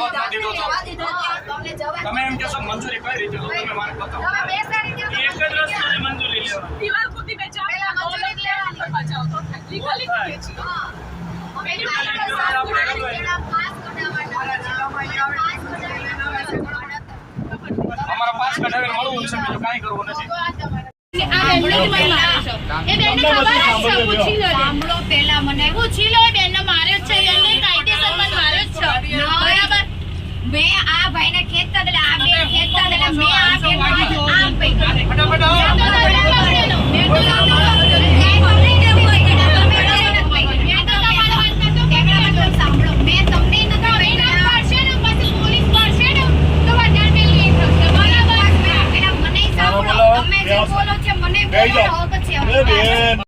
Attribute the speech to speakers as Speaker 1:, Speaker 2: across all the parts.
Speaker 1: દાવત ના દીધો તો
Speaker 2: જવા દીધો તો અમને જવા
Speaker 1: તમે એમ કહેશો મંજૂરી કઈ રીતે તો તમે મને બતાવો. એક જ મંજૂરી લેવા
Speaker 3: દીવાલ કૂદી
Speaker 2: પહેલા મંજૂરી
Speaker 3: તો. લીગલી
Speaker 2: હા.
Speaker 1: અમારા પાસ કઢાવીને મળવું છે બીજું કાંઈ કરવું નથી.
Speaker 4: સાંભળો. પેલા મને. પૂછી લો બેનને માર્યો જ છે એને કાયદેસર મને માર્યો જ છે બરાબર મેં ખેંચતા એટલે આ બે ખેંચતા એટલે મેં આ બે આમ પૈકી મેં તો મેં તો સાંભળો. મેં તમને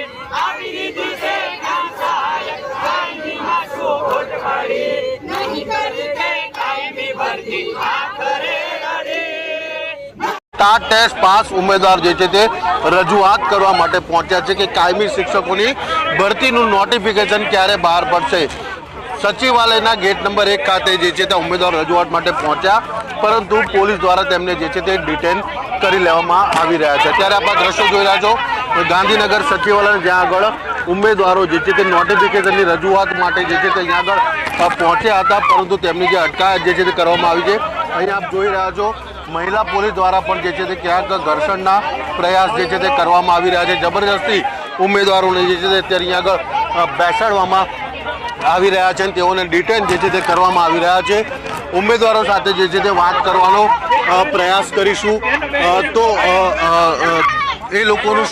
Speaker 5: ટાટ ટેસ્ટ પાસ ઉમેદવાર જે છે તે રજૂઆત કરવા માટે પહોંચ્યા છે કે કાયમી શિક્ષકોની ભરતીનું નોટિફિકેશન ક્યારે બહાર પડશે? સચિવાલયના ગેટ નંબર એક ખાતે જે છે તે ઉમેદવાર રજૂઆત માટે પહોંચ્યા, પરંતુ પોલીસ દ્વારા તેમને જે છે તે ડિટેન કરી લેવામાં આવી રહ્યા છે. ત્યારે આપણે દ્રશ્યો જોઈ રહ્યા છો. ગાંધીનગર સચિવાલય, જ્યાં આગળ ઉમેદવારો જે છે તે નોટિફિકેશનની રજૂઆત માટે જે છે તે અહીંયા આગળ પહોંચ્યા હતા, પરંતુ તેમની જે અટકાયત જે છે તે કરવામાં આવી છે. અહીંયા આપ જોઈ રહ્યા છો, મહિલા પોલીસ દ્વારા પણ જે છે તે ક્યાંક ઘર્ષણના પ્રયાસ જે છે તે કરવામાં આવી રહ્યા છે. જબરજસ્તી ઉમેદવારોને જે છે તે અત્યારે અહીંયા આગળ બેસાડવામાં આવી રહ્યા છે અને તેઓને ડિટેન જે છે તે કરવામાં આવી રહ્યા છે. ઉમેદવારો સાથે જે છે તે વાત કરવાનો પ્રયાસ કરીશું. તો એ લોકોનું